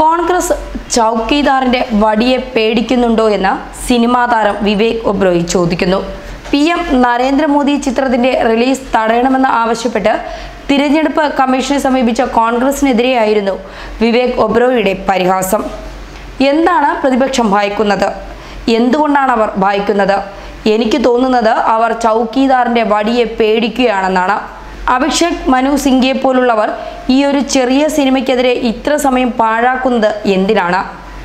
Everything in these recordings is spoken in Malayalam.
കോൺഗ്രസ് ചൗക്കീദാറിന്റെ വടിയെ പേടിക്കുന്നുണ്ടോ എന്ന് സിനിമാ താരം വിവേക് ഒബ്രോയ് ചോദിക്കുന്നു. പി എം നരേന്ദ്രമോദി ചിത്രത്തിന്റെ റിലീസ് തടയണമെന്ന് ആവശ്യപ്പെട്ട് തിരഞ്ഞെടുപ്പ് കമ്മീഷനെ സമീപിച്ച കോൺഗ്രസിനെതിരെയായിരുന്നു വിവേക് ഒബ്രോയിയുടെ പരിഹാസം. എന്താണ് പ്രതിപക്ഷം ഭയക്കുന്നത്? എന്തുകൊണ്ടാണ് അവർ ഭയക്കുന്നത്? എനിക്ക് തോന്നുന്നത് അവർ ചൗക്കീദാറിന്റെ വടിയെ പേടിക്കുകയാണെന്നാണ്. അഭിഷേക് മനു സിംഗിയെ പോലുള്ളവർ ഈ ഒരു ചെറിയ സിനിമയ്ക്കെതിരെ ഇത്ര സമയം പാഴാക്കുന്നത് എന്തിനാണ്?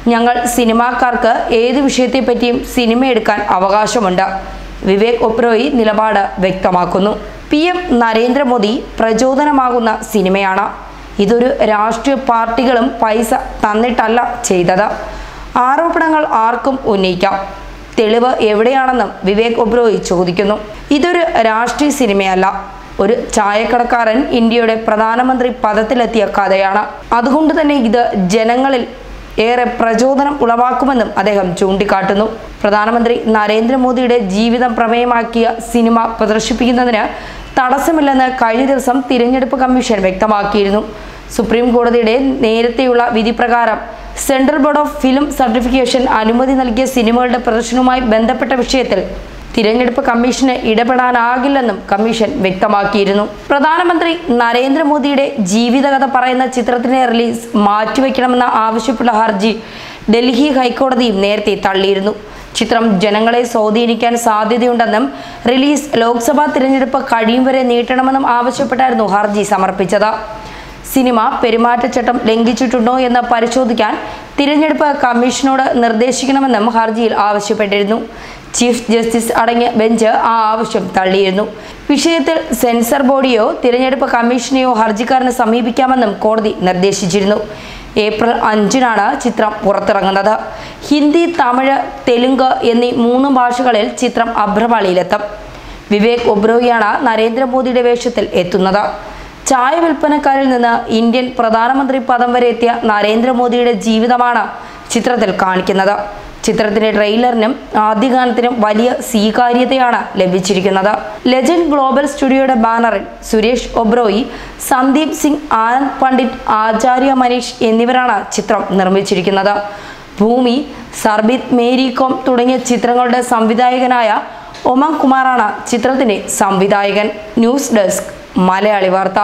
ഞങ്ങൾ സിനിമാക്കാർക്ക് ഏത് വിഷയത്തെ വിഷയത്തെപ്പറ്റിയും സിനിമ എടുക്കാൻ അവകാശമുണ്ട്. വിവേക് ഒബ്രോയി നിലപാട് വ്യക്തമാക്കുന്നു. പി എം നരേന്ദ്രമോദി പ്രചോദനമാകുന്ന സിനിമയാണ്. ഇതൊരു രാഷ്ട്രീയ പാർട്ടികളും പൈസ തന്നിട്ടല്ല ചെയ്തത്. ആരോപണങ്ങൾ ആർക്കും ഉന്നയിക്കാം. തെളിവ് എവിടെയാണെന്നും വിവേക് ഒബ്രോയി ചോദിക്കുന്നു. ഇതൊരു രാഷ്ട്രീയ സിനിമയല്ല. ഒരു ചായക്കടക്കാരൻ ഇന്ത്യയുടെ പ്രധാനമന്ത്രി പദത്തിലെത്തിയ കഥയാണ്. അതുകൊണ്ട് തന്നെ ഇത് ജനങ്ങളിൽ ഏറെ പ്രചോദനം ഉളവാക്കുമെന്നും അദ്ദേഹം ചൂണ്ടിക്കാട്ടുന്നു. പ്രധാനമന്ത്രി നരേന്ദ്രമോദിയുടെ ജീവിതം പ്രമേയമാക്കിയ സിനിമ പ്രദർശിപ്പിക്കുന്നതിന് തടസ്സമില്ലെന്ന് കഴിഞ്ഞ ദിവസം തിരഞ്ഞെടുപ്പ് കമ്മീഷൻ വ്യക്തമാക്കിയിരുന്നു. സുപ്രീം കോടതിയുടെ നേരത്തെയുള്ള വിധി പ്രകാരം central board of film certification അനുമതി നൽകിയ സിനിമകളുടെ പ്രദർശനവുമായി ബന്ധപ്പെട്ട വിഷയത്തിൽ തിരഞ്ഞെടുപ്പ് കമ്മീഷന് ഇടപെടാനാകില്ലെന്നും കമ്മീഷൻ വ്യക്തമാക്കിയിരുന്നു. പ്രധാനമന്ത്രി നരേന്ദ്രമോദിയുടെ ജീവിതകഥ പറയുന്ന ചിത്രത്തിന്റെ റിലീസ് മാറ്റിവെക്കണമെന്ന് ആവശ്യപ്പെട്ട ഹർജി ഡൽഹി ഹൈക്കോടതിയും നേരത്തെ തള്ളിയിരുന്നു. ചിത്രം ജനങ്ങളെ സ്വാധീനിക്കാൻ സാധ്യതയുണ്ടെന്നും റിലീസ് ലോക്സഭാ തിരഞ്ഞെടുപ്പ് കഴിയും വരെ നീട്ടണമെന്നും ആവശ്യപ്പെട്ടായിരുന്നു ഹർജി സമർപ്പിച്ചത്. സിനിമ പെരുമാറ്റച്ചട്ടം ലംഘിച്ചിട്ടുണ്ടോ എന്ന് പരിശോധിക്കാൻ തിരഞ്ഞെടുപ്പ് കമ്മീഷനോട് നിർദ്ദേശിക്കണമെന്നും ഹർജിയിൽ ആവശ്യപ്പെട്ടിരുന്നു. ചീഫ് ജസ്റ്റിസ് അടങ്ങിയ ബെഞ്ച് ആ ആവശ്യം തള്ളിയിരുന്നു. വിഷയത്തിൽ സെൻസർ ബോഡിയോ തിരഞ്ഞെടുപ്പ് കമ്മീഷനെയോ ഹർജിക്കാരനെ സമീപിക്കാമെന്നും കോടതി നിർദ്ദേശിച്ചിരുന്നു. ഏപ്രിൽ അഞ്ചിനാണ് ചിത്രം പുറത്തിറങ്ങുന്നത്. ഹിന്ദി തമിഴ് തെലുങ്ക് എന്നീ മൂന്ന് ഭാഷകളിൽ ചിത്രം അഭ്രപാളിയിലെത്തും വിവേക് ഒബ്രോയിയാണ് നരേന്ദ്രമോദിയുടെ വേഷത്തിൽ എത്തുന്നത്. ചായ വിൽപ്പനക്കാരിൽ നിന്ന് ഇന്ത്യൻ പ്രധാനമന്ത്രി പദം വരെ എത്തിയ നരേന്ദ്രമോദിയുടെ ജീവിതമാണ് ചിത്രത്തിൽ കാണിക്കുന്നത്. ചിത്രത്തിന്റെ ട്രെയിലറിനും ആദ്യഗാനത്തിനും വലിയ സ്വീകാര്യതയാണ് ലഭിച്ചിരിക്കുന്നത്. ലെജൻഡ് ഗ്ലോബൽ സ്റ്റുഡിയോയുടെ ബാനറിൽ സുരേഷ് ഒബ്രോയി സന്ദീപ് സിംഗ് ആനന്ദ് പണ്ഡിറ്റ് ആചാര്യ മനീഷ് എന്നിവരാണ് ചിത്രം നിർമ്മിച്ചിരിക്കുന്നത്. ഭൂമി സർബിത് മേരി കോം തുടങ്ങിയ ചിത്രങ്ങളുടെ സംവിധായകനായ ഒമൻ കുമാറാണ് ചിത്രത്തിന്റെ സംവിധായകൻ. ന്യൂസ് ഡെസ്ക് മലയാളി വാർത്ത.